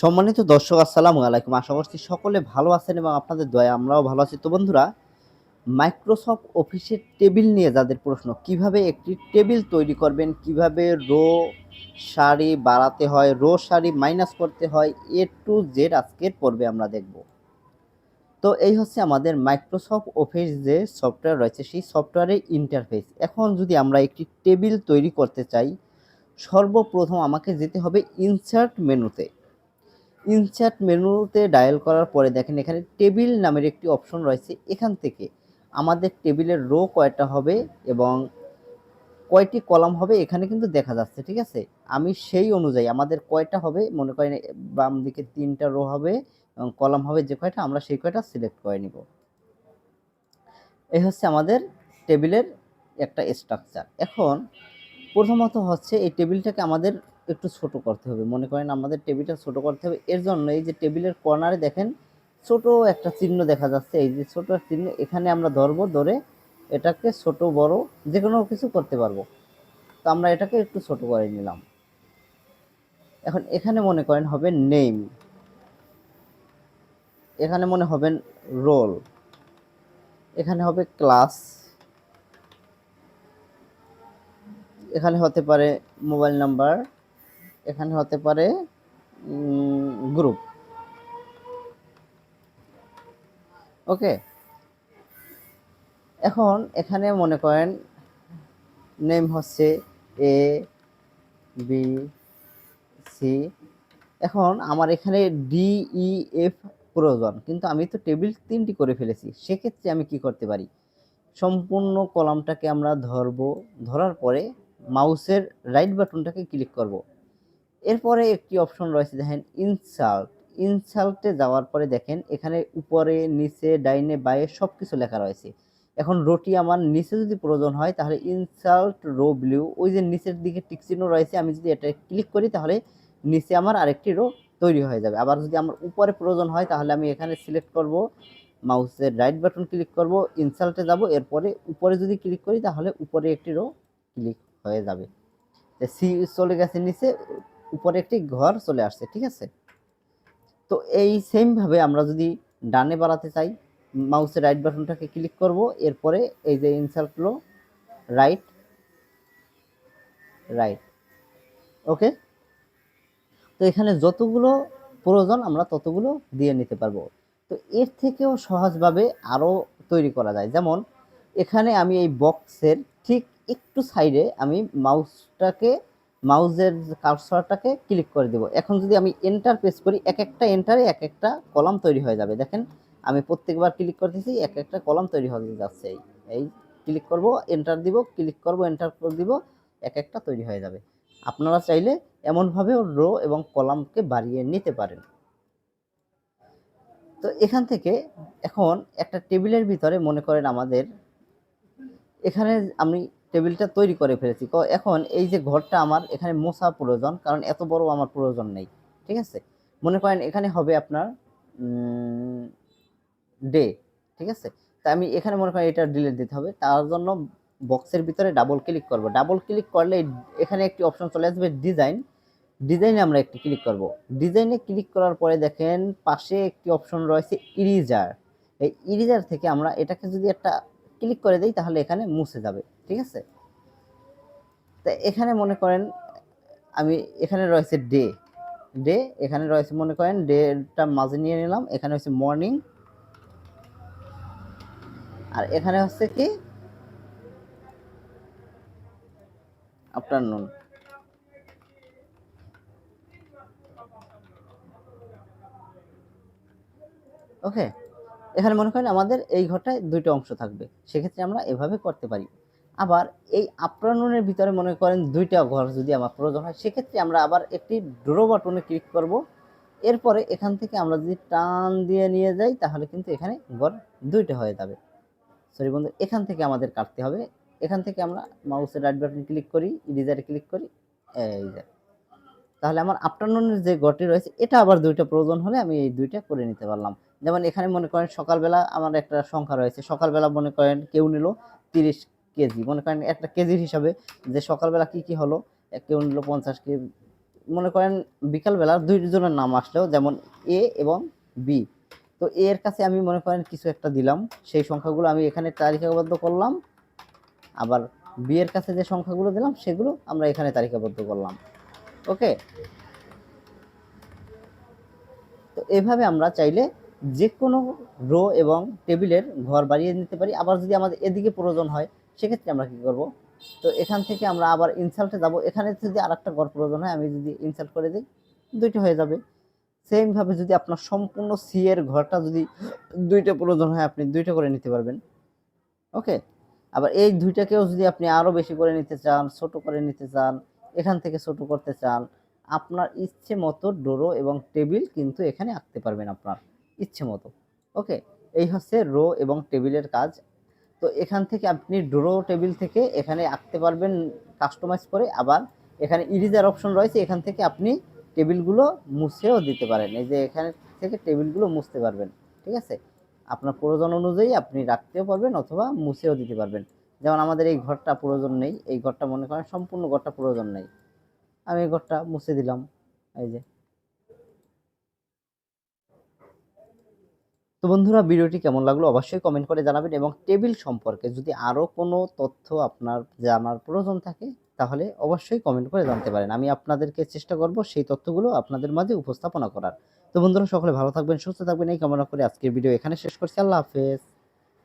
সম্মানিত দর্শক, আসসালামু আলাইকুম। আশা করছি সকলে ভালো আছেন এবং আপনাদের দয়া আমরাও ভালো আছি। তো বন্ধুরা মাইক্রোসফট অফিসের টেবিল নিয়ে যাদের প্রশ্ন, কীভাবে একটি টেবিল তৈরি করবেন, কীভাবে রো সারি বাড়াতে হয়, রো সারি মাইনাস করতে হয়, এ টু জেড আজকের পর্বে আমরা দেখব। তো এই হচ্ছে আমাদের মাইক্রোসফট অফিস যে সফটওয়্যার রয়েছে, সেই সফটওয়্যারের ইন্টারফেস এখন যদি আমরা একটি টেবিল তৈরি করতে চাই, সর্বপ্রথম আমাকে যেতে হবে ইনসার্ট মেনুতে ইনসার্ট মেনুতে ডায়াল করার পরে দেখেন এখানে টেবিল নামের একটি অপশন রয়েছে। এখান থেকে আমাদের টেবিলের রো কয়টা হবে এবং কয়টি কলাম হবে এখানে কিন্তু দেখা যাচ্ছে, ঠিক আছে? আমি সেই অনুযায়ী আমাদের কয়টা হবে, মনে করেন বাম দিকে তিনটা রো হবে এবং কলাম হবে যে কয়টা, আমরা সেই কয়টা সিলেক্ট করে নিব। এই হচ্ছে আমাদের টেবিলের একটা স্ট্রাকচার। এখন প্রথমত হচ্ছে এই টেবিলটাকে আমাদের একটু ছোট করতে হবে। মনে করেন আমাদের টেবিলটা ছোট করতে হবে। এর জন্য এই যে টেবিলের কর্নারে দেখেন, ছোট একটা চিহ্ন দেখা যাচ্ছে। এই যে ছোট চিহ্ন, এখানে আমরা ধরবো, ধরে এটাকে ছোট, বড় যে কোনো কিছু করতে পারব। তো আমরা এটাকে একটু ছোট করে নিলাম। এখন এখানে মনে করেন হবে নেম এখানে মনে হবেন রোল এখানে হবে ক্লাস এখানে হতে পারে মোবাইল নাম্বার এখানে হতে পারে গ্রুপ ওকে এখন এখানে মনে করেন নেম হচ্ছে এ বি সি এখন আমার এখানে ডি ই এফ প্রয়োজন, কিন্তু আমি তো টেবিল তিনটি করে ফেলেছি, সেক্ষেত্রে আমি কি করতে পারি? সম্পূর্ণ কলামটাকে আমরা ধরবো, ধরার পরে মাউসের রাইট বাটনটাকে ক্লিক করব। এরপরে একটি অপশন রয়েছে, দেখেন ইনসাল্ট ইনসাল্টে যাওয়ার পরে দেখেন, এখানে উপরে, নিচে, ডাইনে, বায়ে সব কিছু লেখা রয়েছে। এখন রোটি আমার নিচে যদি প্রয়োজন হয়, তাহলে ইনসাল্ট রো ব্লিউ ওই যে নিচের দিকে টিকচিহ্ন রয়েছে, আমি যদি এটা ক্লিক করি, তাহলে নিচে আমার আরেকটি রো তৈরি হয়ে যাবে। আবার যদি আমার উপরে প্রয়োজন হয়, তাহলে আমি এখানে সিলেক্ট করব মাউসের রাইট বাটন ক্লিক করব ইনসাল্টে যাব, এরপরে উপরে যদি ক্লিক করি, তাহলে উপরে একটি রো ক্লিক হয়ে যাবে। সি চলে গেছে নিচে উপরে একটি ঘর চলে আসছে, ঠিক আছে? তো এই সেমভাবে আমরা যদি ডানে বাড়াতে চাই মাউসের রাইট বাটনটাকে ক্লিক করব, এরপরে এই যে ইনসার্ট লো রাইট রাইট ওকে তো এখানে যতগুলো প্রয়োজন আমরা ততগুলো দিয়ে নিতে পারব। তো এর থেকেও সহজভাবে আরও তৈরি করা যায়। যেমন, এখানে আমি এই বক্সের ঠিক একটু সাইডে আমি মাউসটাকে মাউসের কার্সরটাকে ক্লিক করে দেব। এখন যদি আমি এন্টার প্রেস করি, এক একটা এন্টারে এক একটা কলাম তৈরি হয়ে যাবে। দেখেন, আমি প্রত্যেকবার ক্লিক করতেছি, এক একটা কলাম তৈরি হয়ে যাচ্ছে। এই এই ক্লিক করব এন্টার দিব ক্লিক করব এন্টার করে দিব, এক একটা তৈরি হয়ে যাবে। আপনারা চাইলে এমনভাবেও রো এবং কলামকে বাড়িয়ে নিতে পারেন। তো এখান থেকে এখন একটা টেবিলের ভিতরে মনে করেন আমাদের, এখানে আমি টেবিলটা তৈরি করে ফেলেছি। তো এখন এই যে ঘরটা আমার, এখানে মোছা প্রয়োজন, কারণ এত বড় আমার প্রয়োজন নেই, ঠিক আছে? মনে করেন এখানে হবে আপনার ডে, ঠিক আছে? তা আমি এখানে মনে করেন এটা ডিলিট দিতে হবে, তার জন্য বক্সের ভিতরে ডাবল ক্লিক করব। ডাবল ক্লিক করলে এখানে একটি অপশন চলে আসবে ডিজাইন ডিজাইনে আমরা একটি ক্লিক করব। ডিজাইনে ক্লিক করার পরে দেখেন পাশে একটি অপশন রয়েছে ইরিজার এই ইরিজার থেকে আমরা এটাকে যদি একটা ক্লিক করে দিই, তাহলে এখানে মুছে যাবে। ঠিক আছে? তা এখানে মনে করেন, আমি এখানে রয়েছে ডে ডে এখানে রয়েছে মনে করেন ডেটা মাঝে নিয়ে নিলাম, এখানে হচ্ছে মর্নিং আর এখানে হচ্ছে কি আফটারনুন ওকে এখানে মনে করেন আমাদের এই ঘরটায় দুইটা অংশ থাকবে, সেক্ষেত্রে আমরা এভাবে করতে পারি। আবার এই আফটারনুনের ভিতরে মনে করেন দুইটা ঘর যদি আমার প্রয়োজন হয়, সেক্ষেত্রে আমরা আবার একটি ড্রো বাটনে ক্লিক করব। এরপরে এখান থেকে আমরা যদি টান দিয়ে নিয়ে যাই, তাহলে কিন্তু এখানে ঘর দুইটা হয়ে যাবে। সরি বন্ধু, এখান থেকে আমাদের কাটতে হবে। এখান থেকে আমরা মাউসের রাইট বাটন ক্লিক করি ইরিজারে ক্লিক করি, এই যে। তাহলে আমার আফটারনুনের যে ঘরটি রয়েছে, এটা আবার দুইটা প্রয়োজন হলে আমি এই দুইটা করে নিতে পারলাম। যেমন এখানে মনে করেন সকালবেলা আমার একটা সংখ্যা রয়েছে, সকালবেলা মনে করেন কেউ নিল তিরিশ কেজি। মনে করেন একটা কেজির হিসাবে যে সকালবেলা কি কি হলো কেউ নিল পঞ্চাশ কেজি মনে করেন বিকালবেলা দুইজনের নাম আসলেও যেমন এ এবং বি। তো এর কাছে আমি মনে করেন কিছু একটা দিলাম। সেই সংখ্যাগুলো আমি এখানে তালিকাবদ্ধ করলাম। আবার বি এর কাছে যে সংখ্যাগুলো দিলাম, সেগুলো আমরা এখানে তালিকাবদ্ধ করলাম। ওকে? তো এভাবে আমরা চাইলে যে কোনো রো এবং টেবিলের ঘর বাড়িয়ে নিতে পারি। আবার যদি আমাদের এদিকে প্রয়োজন হয় সেক্ষেত্রে আমরা কী করব? তো এখান থেকে আমরা আবার ইনসাল্টে যাব। এখানে যদি আর একটা ঘর প্রয়োজন হয়, আমি যদি ইনসাল্ট করে দিই, দুইটা হয়ে যাবে। সেমভাবে যদি আপনার সম্পূর্ণ সি এর ঘরটা যদি দুইটা প্রয়োজন হয়, আপনি দুইটা করে নিতে পারবেন। ওকে আবার এই দুইটাকেও যদি আপনি আরও বেশি করে নিতে চান, ছোট করে নিতে চান, এখান থেকে ছোট করতে চান, আপনার ইচ্ছে মতো ডোরো এবং টেবিল কিন্তু এখানে আঁকতে পারবেন আপনার ইচ্ছে মতো। ওকে এই হচ্ছে রো এবং টেবিলের কাজ। তো এখান থেকে আপনি ডোরো টেবিল থেকে এখানে আঁকতে পারবেন কাস্টমাইজ করে। আবার এখানে ইরিজার অপশন রয়েছে, এখান থেকে আপনি টেবিলগুলো মুছেও দিতে পারেন। এই যে এখানে থেকে টেবিলগুলো মুছতে পারবেন, ঠিক আছে? আপনার প্রয়োজন অনুযায়ী আপনি রাখতেও পারবেন অথবা মুছেও দিতে পারবেন। যেমন আমাদের এই ঘরটা প্রয়োজন নেই, এই ঘরটা মনে করেন সম্পূর্ণ ঘরটা প্রয়োজন নেই। আমি এই ঘরটা মুছে দিলাম, এই যে। তো বন্ধুরা ভিডিওটি কেমন লাগল অবশ্যই কমেন্ট করে জানাবেন এবং টেবিল সম্পর্কে যদি আরও কোনো তথ্য আপনার জানার প্রয়োজন থাকে, তাহলে অবশ্যই কমেন্ট করে জানতে পারেন। আমি আপনাদেরকে চেষ্টা করব সেই তথ্যগুলো আপনাদের মাঝে উপস্থাপনা করার। তো বন্ধুরা সকলে ভালো থাকবেন, সুস্থ থাকবেন, এই কামনা করে আজকের ভিডিও এখানে শেষ করছি। আল্লাহ হাফেজ।